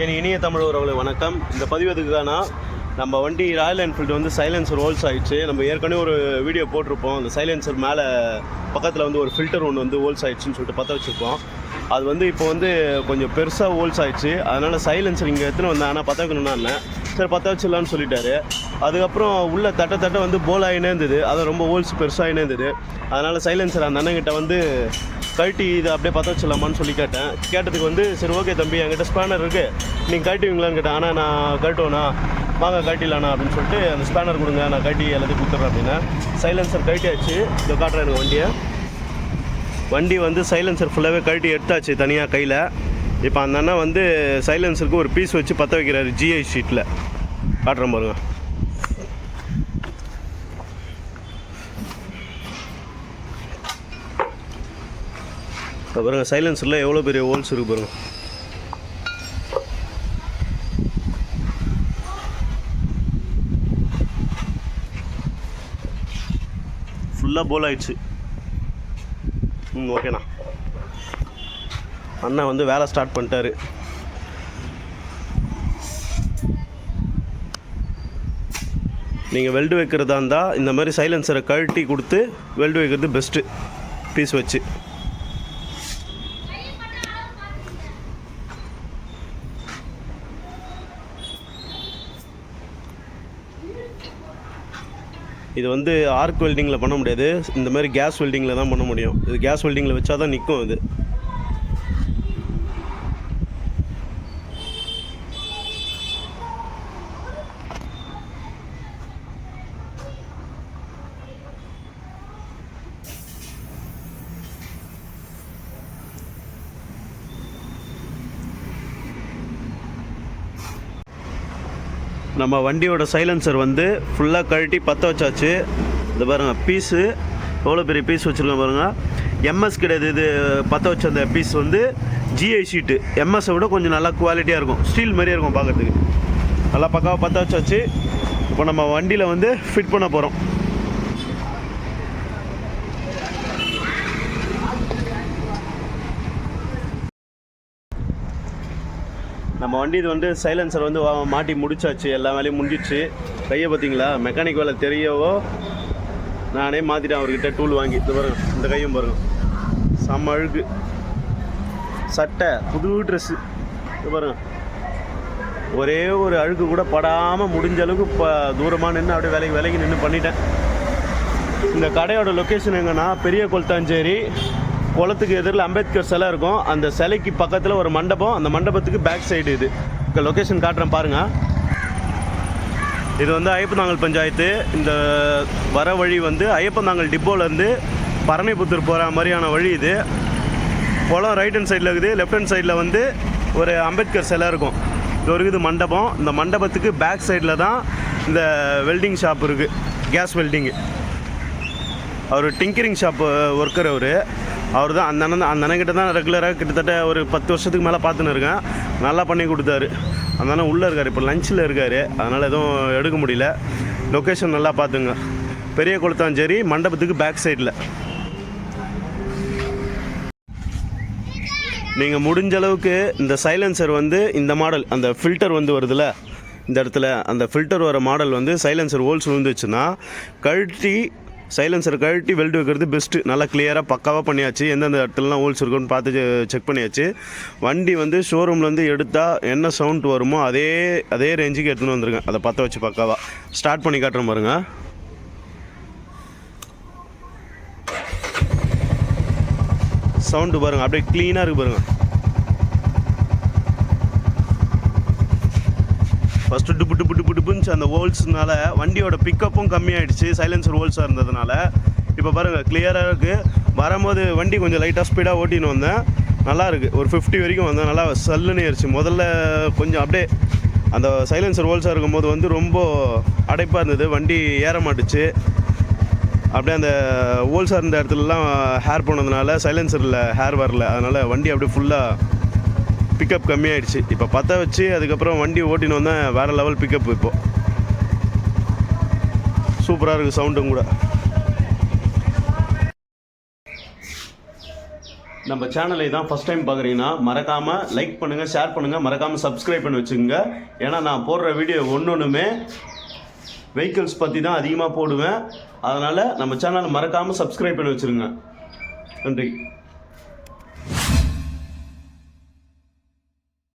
என் இனிய தமிழ் உறவுகளை வணக்கம். இந்த பதிவு எதுக்குன்னா நம்ம வண்டி ராயல் என்ஃபீல்டு வந்து சைலன்சர் ஹோல்ஸ் ஆகிடுச்சு நம்ம ஏற்கனவே ஒரு வீடியோ போட்டிருப்போம். அந்த சைலன்சர் மேலே பக்கத்தில் வந்து ஒரு ஃபில்டர் ஒன்று வந்து ஹோல்ஸ் ஆகிடுச்சின்னு சொல்லிட்டு பற்ற வச்சுருப்போம் அது வந்து இப்போ வந்து கொஞ்சம் பெருசாக ஹோல்ஸ் ஆகிடுச்சு அதனால் சைலன்சர் இங்கே எடுத்துன்னு வந்தேன் ஆனால் பற்ற வைக்கணும்னா சரி பற்ற வச்சிடலான்னு சொல்லிட்டாரு. அதுக்கப்புறம் உள்ள தட்ட தட்ட வந்து போல் ஆகினே இருந்தது. அது ரொம்ப ஹோல்ஸ் பெருசாகினே இருந்தது. அதனால் சைலன்சர் அந்த அண்ணங்கிட்ட வந்து கழட்டி இதை அப்படியே பற்ற வச்சிடலாமான்னு சொல்லி கேட்டேன். கேட்டதுக்கு வந்து சரி ஓகே தம்பி என்கிட்ட ஸ்பேனர் இருக்குது நீங்கள் கழட்டுவீங்களான்னு கேட்டேன். ஆனால் நான் கழட்டுவேண்ணா வாங்க கழட்டிடலாண்ணா அப்படின்னு சொல்லிட்டு அந்த ஸ்பேனர் கொடுங்க நான் கழட்டி எல்லாத்தையும் கொடுத்துட்றேன் அப்படின்னா. சைலன்சர் கழட்டியாச்சு. இதை காட்டுறேன் எனக்கு வண்டியை. வண்டி வந்து சைலன்சர் ஃபுல்லாகவே கழட்டி எடுத்தாச்சு தனியாக கையில். இப்போ அந்த அண்ணா வந்து சைலன்சருக்கு ஒரு பீஸ் வச்சு பற்ற வைக்கிறாரு ஜிஐ ஷீட்டில் காட்டுறேன் பாருங்கள் இப்போ பாருங்க சைலன்சரில் எவ்வளோ பெரிய ஹோல்ஸ் இருக்கு பாருங்கள் ஃபுல்லாக போல் ஆயிடுச்சு. ம் ஓகேண்ணா அண்ணா. வந்து வேலை ஸ்டார்ட் பண்ணிட்டாரு. நீங்கள் வெல்டு வைக்கிறதா இருந்தால் இந்த மாதிரி சைலன்சரை கழட்டி கொடுத்து வெல்டு வைக்கிறது பெஸ்ட்டு பீஸ் வச்சு. இது வந்து ஆர்க் வெல்டிங்கில் பண்ண முடியாது. இந்த மாதிரி கேஸ் வெல்டிங்கில் தான் பண்ண முடியும். இது கேஸ் வெல்டிங்கில் வச்சா தான் நிற்கும் இது. நம்ம வண்டியோட சைலன்சர் வந்து ஃபுல்லாக கழட்டி பற்ற வச்சாச்சு. இது பாருங்கள் பீஸு எவ்வளோ பெரிய பீஸ் வச்சுருக்கோம் பாருங்கள் எம்எஸ் கிடையாது இது பற்ற வச்ச அந்த பீஸ் வந்து ஜிஐ ஷீட்டு எம்எஸ்ஸை விட கொஞ்சம் நல்லா குவாலிட்டியாக இருக்கும். ஸ்டீல் மாதிரியே இருக்கும் பார்க்கறதுக்கு நல்லா பக்காவாக பற்ற வச்சாச்சு. இப்போ நம்ம வண்டியில் வந்து ஃபிட் பண்ண போகிறோம் நம்ம வண்டி இது வந்து சைலன்சர் வந்து மாட்டி முடிச்சாச்சு. எல்லா வேலையும் முடிஞ்சிச்சு. கையை பார்த்தீங்களா? மெக்கானிக் வேலை தெரியவோ நானே மாற்றிட்டேன் அவர்கிட்ட டூல் வாங்கி. இது பாருங்க இந்த கையும் பாருங்க. செம்ம அழுக்கு. சட்டை புது ட்ரெஸ்ஸு இது பாருங்க. ஒரே ஒரு அழுக்கு கூட படாமல் முடிஞ்ச அளவுக்கு இப்போ தூரமாக நின்று அப்படியே விலைக்கு விலைக்கு நின்று பண்ணிட்டேன். இந்த கடையோட லொக்கேஷன் எங்கன்னா பெரிய கொல்தாஞ்சேரி குளத்துக்கு எதிரில் அம்பேத்கர் சிலை இருக்கும். அந்த சிலைக்கு பக்கத்தில் ஒரு மண்டபம். அந்த மண்டபத்துக்கு பேக் சைடு இது. இப்போ லொக்கேஷன் காட்டுறேன் பாருங்கள் இது வந்து ஐயப்பந்தாங்கல் பஞ்சாயத்து. இந்த வர வழி வந்து ஐயப்பந்தாங்கல் டிப்போலேருந்து பரணிபுத்தூர் போகிற மாதிரியான வழி இது. குளம் ரைட் ஹேண்ட் சைடில் இருக்குது. லெஃப்ட் ஹேண்ட் சைடில் வந்து ஒரு அம்பேத்கர் சிலை இருக்கும். இது ஒரு இது மண்டபம். இந்த மண்டபத்துக்கு பேக் சைடில் தான் இந்த வெல்டிங் ஷாப் இருக்குது கேஸ் வெல்டிங்கு அவர் டிங்கரிங் ஷாப் ஒர்க்கர் அவர். அவர் தான் அந்த அண்ணன் அந்த அண்ணன்கிட்ட தான் ரெகுலராக கிட்டத்தட்ட ஒரு பத்து வருஷத்துக்கு மேலே பார்த்துன்னு இருக்கேன். நல்லா பண்ணி கொடுத்தாரு. அந்த அண்ணன் உள்ளே இருக்கார் இப்போ லஞ்சில் இருக்கார். அதனால் எதுவும் எடுக்க முடியல. லொக்கேஷன் நல்லா பார்த்துங்க. பெரிய குளத்தாஞ்சேரி மண்டபத்துக்கு பேக் சைடில் நீங்கள் முடிஞ்ச அளவுக்கு இந்த சைலன்சர் வந்து இந்த மாடல் அந்த ஃபில்டர் வந்து வருதுல்ல? இந்த இடத்துல அந்த ஃபில்டர் வர மாடல் வந்து சைலன்சர் ஹோல்ஸ் விழுந்துச்சுன்னா கழட்டி சைலன்சர் கழட்டி வெல்டு வைக்கிறது பெஸ்ட்டு. நல்லா கிளியராக பக்காவாக பண்ணியாச்சு. எந்தெந்த இடத்துலலாம் ஹோல்ஸ் இருக்குன்னு பார்த்து செக் பண்ணியாச்சு. வண்டி வந்து ஷோரூம்லேருந்து எடுத்தால் என்ன சவுண்ட் வருமோ அதே அதே ரேஞ்சுக்கு எடுத்துன்னு வந்திருக்கேன். அதை பற்ற வச்சு பக்காவாக ஸ்டார்ட் பண்ணி காட்டுறேன் பாருங்க. சவுண்டு பாருங்கள் அப்படியே க்ளீனாக இருக்குது பாருங்கள் ஃபஸ்ட்டு டுப்பு டுப்பு டுப்பு டுப்புன்னு அந்த ஹோல்ஸ்னால வண்டியோட பிக்கப்பும் கம்மியாயிடுச்சு. சைலன்சர் ஹோல்ஸாக இருந்ததுனால. இப்போ பாருங்கள் கிளியராக இருக்குது வரும்போது வண்டி கொஞ்சம் லைட்டாக ஸ்பீடாக ஓட்டின்னு வந்தேன். நல்லா இருக்குது ஒரு ஃபிஃப்டி வரைக்கும் வந்தேன். நல்லா சல்லுன்னு ஏறிச்சு. முதல்ல கொஞ்சம் அப்படியே அந்த சைலன்சர் ஹோல்ஸாக இருக்கும்போது வந்து ரொம்ப அடைப்பாக இருந்தது. வண்டி ஏற மாட்டுச்சு. அப்படியே அந்த ஹோல்ஸாக இருந்த இடத்துலலாம் ஹேர் போனதுனால சைலன்சரில் ஹேர் வரல. அதனால் வண்டி அப்படியே ஃபுல்லாக பிக்கப் கம்மியாயிடுச்சு. இப்போ பற்ற வச்சு அதுக்கப்புறம் வண்டி ஓட்டின்னு வந்தேன் வேறு லெவல் பிக்கப் இப்போது சூப்பராக இருக்குது சவுண்டும் கூட. நம்ம சேனலை தான் ஃபஸ்ட் டைம் பார்க்குறீங்கன்னா மறக்காமல் லைக் பண்ணுங்கள் ஷேர் பண்ணுங்கள் மறக்காமல் சப்ஸ்கிரைப் பண்ணி வச்சுக்கோங்க. ஏன்னா நான் போடுற வீடியோ ஒன்று ஒன்றுமே வெஹிக்கிள்ஸ் பற்றி தான் அதிகமாக போடுவேன். அதனால் நம்ம சேனலை மறக்காமல் சப்ஸ்கிரைப் பண்ணி வச்சுருங்க. நன்றி.